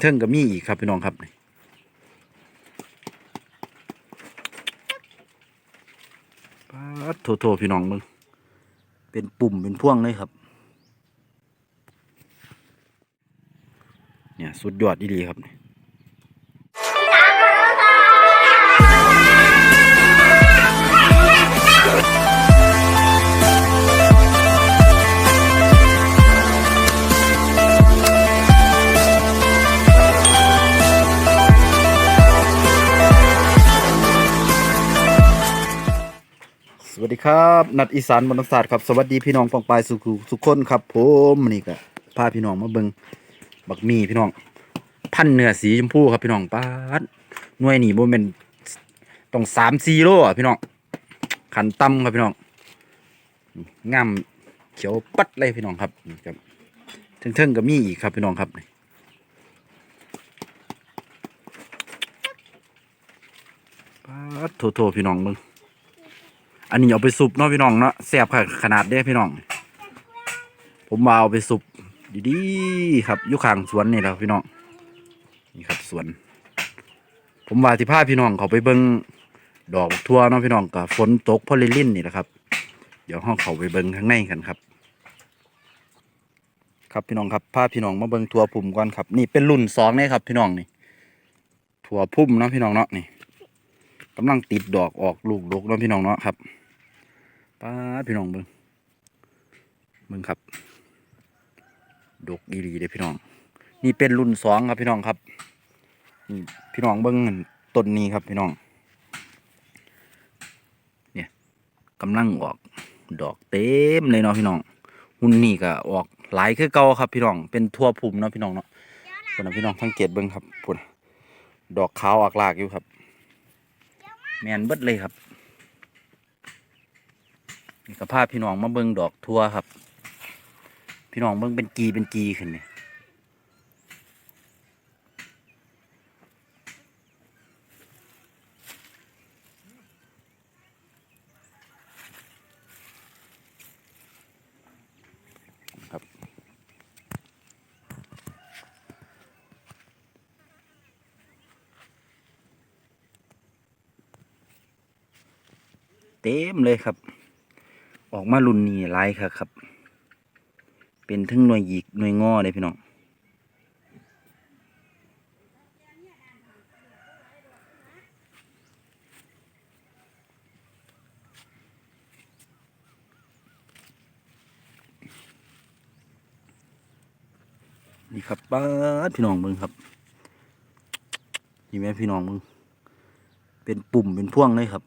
เทิงก็มีอีกครับพี่น้องครับนี่ปัดโถโถพี่น้องมึงเป็นปุ่มเป็นพ่วงเลยครับ เนี่ยสุดยอดดีครับนี่ย ครับนัดอีสานบรรศาสตร์ครับสวัสดีพี่น้องปองปายสุขุสุขคนครับผมนี่ก็พาพี่น้องมาเบิงบักมีพี่น้อง พันเนื้อสีชมพูครับพี่น้องป้าดหน่วยหนี่บ่แม่นต้องสามสี่โลอะพี่น้องขันต่ำครับพี่น้องงามเขียวปัดเลยพี่น้องครับครับเทิงๆก็มีอีกครับพี่น้องครับป้าดโถโถพี่น้องมึง อันนี้เอาไปสุบเนาะพี่น้องเนาะแซ่บค่ะขนาดเด้พี่น้อง ผมมาเอาไปสุบดีๆครับยู่ข้างสวนนี่แหละพี่น้องนี่ครับสวน ผมว่าที่พาพี่น้องเขาไปเบิ่งดอกทั่วเนาะพี่น้องกับฝนตกพอลิลินนี่แหละครับ เดี๋ยวห้องเขาไปเบิ่งข้างในกันครับ ครับพี่น้องครับพาพี่น้องมาเบิ่งทัวพุ่มก่อนครับ นี่เป็นรุ่นสองเนี่ยครับ พี่น้องนี่ทัวพุ่มเนาะพี่น้องเนาะนี่กำลังติดดอกออกลูกดกเนาะพี่น้องเนาะครับ ป้าพี่น้องเบิ้งเบิ้งครับ ดกอีหลีเด้พี่น้อง นี่เป็นรุ่นสองครับพี่น้องครับนี่พี่น้องเบิ้งต้นนี้ครับพี่น้อง เนี่ยกำลังออกดอกเต็มเลยเนาะพี่น้อง หุ่นนี่ก็ออกหลายคือเก่าครับพี่น้อง เป็นทั่วภูมิเนาะพี่น้องเนาะพุ่นนะพี่น้องสังเกตเบิ้งครับพุ่นดอกขาวออกลากอยู่ครับ แมนเบิดเลยครับ นี่ก็พาพี่น้องมาเบิ่งดอกทั่วครับ พี่น้องเบิ่งเป็นกีเป็นกีขึ้นเนี่ยครับเต็มเลยครับ ออกมารุ่นนี้หลายครับครับ เป็นทั้งหน่วยหยิกหน่วยงอเลยพี่น้องนี่ครับป้าพี่น้องมึงครับนี่แม่พี่น้องมึงเป็นปุ่มเป็นพ่วงเลยครับ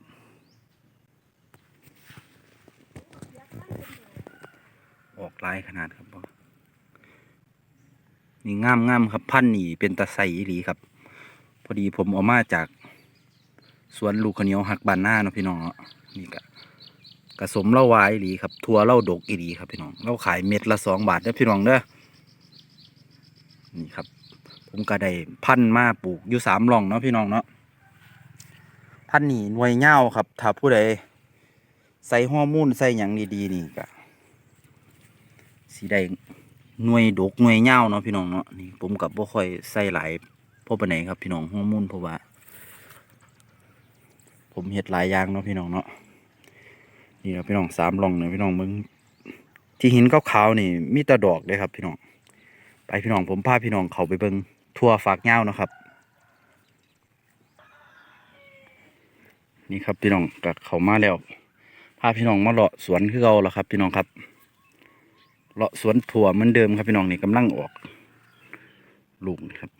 ออกลายขนาดครับพ่อนี่งามงามครับพันนี่เป็นตะไซอีหลีครับ พอดีผมเอามาจากสวนลูกขเหนียวหักบานหน้าเนาะพี่น้องนี่ก็กระสมเล่าวายอีหลีครับทัวเล่าดกอีหลีครับพี่น้องเราขายเม็ดละสองบาทเด้อพี่น้องเด้อนี่ครับ ผมก็ได้พันมาปลูกอยู่สามหล่องเนาะพี่น้องเนาะพันนี่หน่วยเง่าครับ ถ้าผู้ใดใส่ฮอร์โมนใส่หยังดีๆนี่ก็ สีได้หน่วยดกหน่วยเง่าเนาะพี่น้องเนาะนี่ผมกับบ่ค่อยใส่หลายพราะปไหนครับพี่น้องฮอร์โมนเพราะว่า ผมเฮ็ดหลายอย่างเนาะพี่น้องเนาะนี่นะพี่น้องสามหล่องเนี่ยพี่น้องมึงที่หินขาวๆนี่มีแต่ดอกเลยครับ พี่น้องไปพี่น้องผมพาพี่น้องเขาไปเบิ่งทั่วฝากเง่านาะครับ นี่ครับพี่น้องก็เขามาแล้วพาพี่น้องมาเลาะสวนคือเราแล้วครับ พี่น้องครับ เลาะสวนถั่วเหมือนเดิมครับพี่น้องนี่กำลังออก ลูกนี่ครับ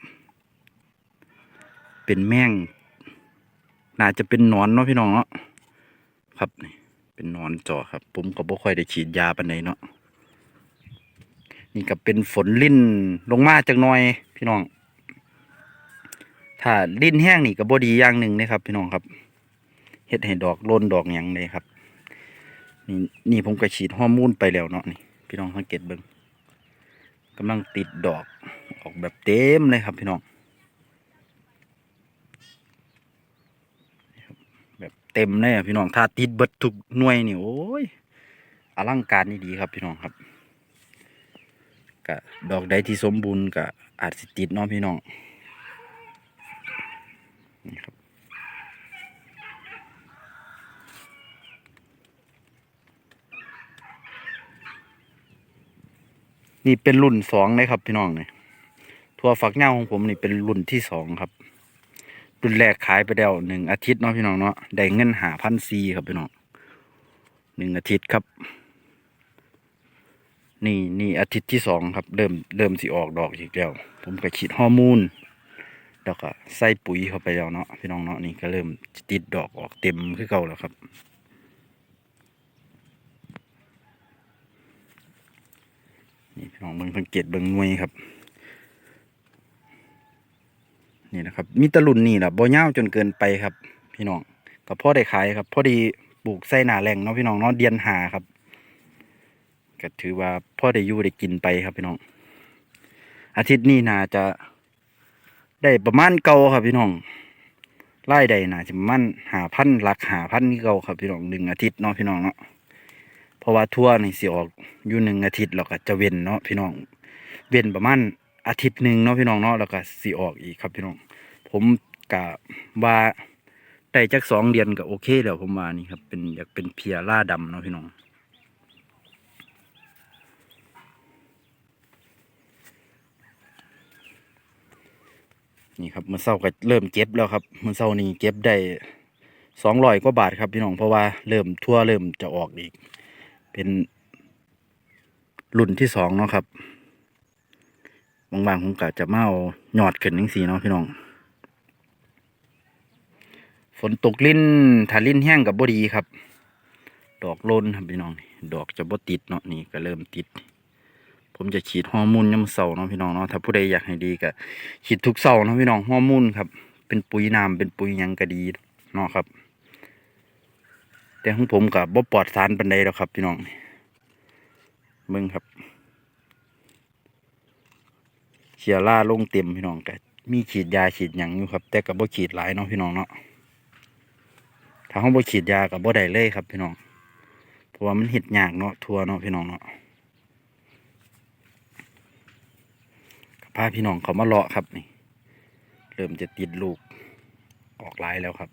เป็นแมงน่าจะเป็นหนอนเนาะพี่น้องเนาะครับนี่เป็นนอนจอครับ ผมก็บ่ค่อยได้ฉีดยาปานใดเนาะนี่ก็เป็นฝนลิ่นลงมาจักหน่อยพี่น้อง ถ้าลิ่นแห้งนี่ก็บ่ดีอย่างหนึ่งนะครับ พี่น้องครับเฮ็ดให้ดอกโลนดอกหยังเลยครับ นี่นี่ผมก็ฉีดฮอร์โมนไปแล้วเนาะนี่ พี่น้องสังเกตเบิ้งกำลังติดดอกออกแบบเต็มเลยครับพี่น้องแบบเต็มเลยพี่น้องถ้าติดเบิดทุกหน่วยนี่โอ้ยอลังการนี่ดีครับพี่น้องครับกะดอกใดที่สมบูรณ์กะอาจสิติดเนาะพี่น้องนี่ครับ นี่เป็นรุ่นสองเลยครับพี่น้องเนี่ยทัวฝักเหง้าของผมนี่เป็นรุ่นที่สองครับ รุ่นแรกขายไปแล้วหนึ่งอาทิตย์เนาะพี่น้องเนาะได้เงินหาพันซีครับพี่น้องหนึ่งอาทิตย์ครับ นี่นี่อาทิตย์ที่สองครับ เริ่มเริ่มสิออกดอกอีกแล้ว ผมก็ฉีดฮอร์โมนแล้วก็ใส่ปุ๋ยเข้าไปแล้วเนาะพี่น้องเนาะนี่ก็เริ่มติดดอกออกเต็มขึ้นเก่าแล้วครับ นี่พี่น้องเบิ่งสังเกตเบิ่งหน่วยครับ นี่นะครับ มีตะลุนนี่แหละบ่ยาจนเกินไปครับ พี่น้องก็พอได้ขายครับ พอดีปลูกใส่หนาแหล่งเนาะพี่น้องเนาะเดียนหาครับก็ถือว่าพ่อได้อยู่ได้กินไปครับพี่น้อง อาทิตย์นี้น่าจะได้ประมาณเก่าครับพี่น้องไล่ใดน่าจะประมาณหาพันหลักหาพันเก่าครับพี่น้องหนึ่งอาทิตย์เนาะพี่น้องเนาะ เพราะว่าทั่วนี่สิออกอยู่หนึ่งอาทิตย์แล้วก็จะเว้นเนาะพี่น้อง เว้นประมาณอาทิตย์หนึ่งเนาะพี่น้องเนาะแล้วก็สิออกอีกครับพี่น้อง ผมกะว่าได้จักสองเดือนก็โอเคแล้วผมว่านี่ครับเป็นอยากเป็นเพียร่าดำเนาะพี่น้องนี่ครับมื่อเช้าก็เริ่มเก็บแล้วครับมื่อเช้านี้เก็บได้สองร้อยกว่าบาทครับพี่น้องเพราะว่าเริ่มทั่วเริ่มจะออกอีก เป็นรุ่นที่สองเนาะครับ บางๆผมก็จะมาเอาหยอดขึ้นทั้งสีเนาะพี่น้อง ฝนตกลิ้นถ้าลิ้นแห้งกับบดีครับ ดอกโลนครับพี่น้อง ดอกจะบ่ติดเนาะนี่ก็เริ่มติด ผมจะฉีดฮอร์โมนยามเสาเนาะพี่น้องเนาะ ถ้าผู้ใดอยากให้ดีก็ฉีดทุกเสาเนาะพี่น้องฮอร์โมนครับ เป็นปุ๋ยน้ำเป็นปุ๋ยยังก็ดีเนาะครับ แต่ของผมกับบ่ปลอดสารปันใดแล้วครับพี่น้องมึงครับเชียร่าลงเต็มพี่น้องก็มีฉีดยาฉีดหยังอยู่ครับ แต่กับบ่ฉีดหลายเนาะพี่น้องเนาะถ้าห้องบ่ฉีดยากับบ่ได้เลยครับพี่น้องเพราะว่ามันเห็ดยากเนาะทัวเนาะพี่น้องเนาะพาพี่น้องเขามาเลาะครับนี่ เริ่มจะติดลูกออกลายแล้วครับ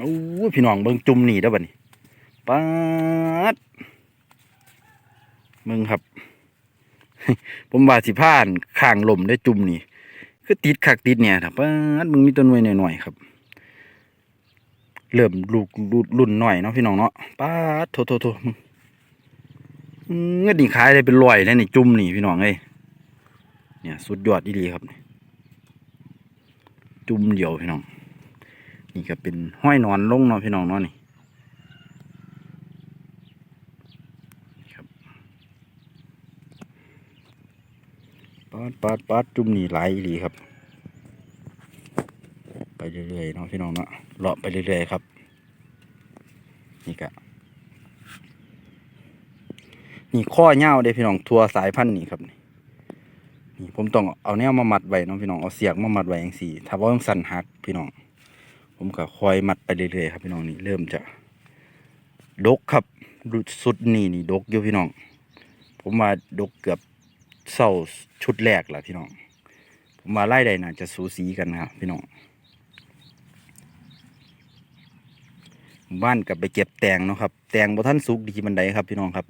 โอ้พี่น้องเบิ่งจุ่มนี่ได้บ่นี่ป๊ดมึงครับ ผมว่าสิผ่านข้างลมได้จุ่มนี่คือติดคักติดเนี่ยครับป๊ดมึงมีต้นไว้หน่อยๆครับ เริ่มลูกรุ่นรุ่นหน่อยเนาะพี่น้องเนาะป๊ดโทโทโทมึงเงินนี่ขายได้เป็นร้อยแล้วนี่จุ่มนี่พี่น้องเอ้ยเนี่ย สุดยอดดีๆครับ จุ่มเดียวพี่น้อง นี่ก็เป็นห้อยนอนลงเนาะพี่น้องเนาะนี่ครับปาดปาดปาดจุ่มนี่ไหลดีครับ ไปเรื่อยๆเนาะพี่น้องเนาะเลาะไปเรื่อยๆครับ นี่ก็นี่ข้อเง่าเด้พี่น้องทัวสายพันธุ์นี่ครับนี่ผมต้องเอาแนวมามัดไว้น้องพี่น้องเอาเสียกมามัดไว้อย่างสี่ถ้าว่ามันสั่นหักพี่น้อง ผมก็คอยมัดไปเรื่อยๆครับพี่น้องนี่เริ่มจะดกครับดูสุดนี่นี่ดกอยู่พี่น้อง ผมว่าดกเกือบเศร้าชุดแรกแหละพี่น้อง ผมว่าไล่ใดน่าจะสูสีกันนะครับพี่น้องบ้านกลับไปเก็บแตงเนาะครับ แตงบ่ท่านสุกดีบันไดครับพี่น้องครับ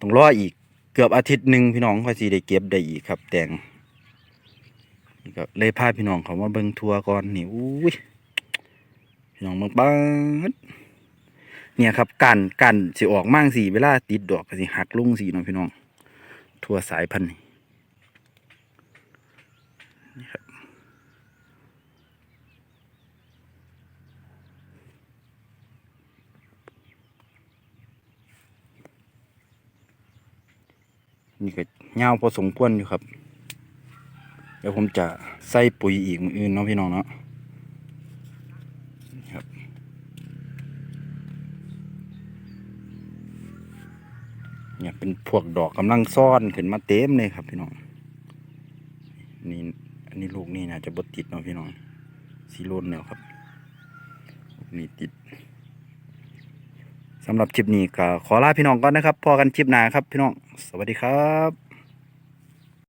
ต้องรออีกเกือบอาทิตย์หนึ่งพี่น้องค่อยสิได้เก็บได้อีกครับ แตง นี่ก็เลยพาพี่น้องเขามาเบิ่งทัวร์ก่อนนี่อุ้ยพี่น้องเบิ่งปัดเนี่ยครับกันกันสิออกมั่งสีเวลาติดดอกก็สิหักลงสีเนาะพี่น้อง ทัวร์สายพันธุ์นี่ครับนี่ก็ยาพอสมควรอยู่ครับ ดี๋ยวผมจะใส่ปุ๋ยอีกมืออื่นเนาะพี่น้องเนาะครับเนี่ยเป็นพวกดอกกำลังซ่อนขึ้นมาเต็มเลยครับพี่น้องนี่อันนี้ลูกนี่นะจะบดติดเนาะพี่น้องสีโลนแล้วครับลูกนี่ติดสำหรับคลิปนี้ก็ขอลาพี่น้องก่อนนะครับพอกันคลิปหน้าครับพี่น้อง สวัสดีครับ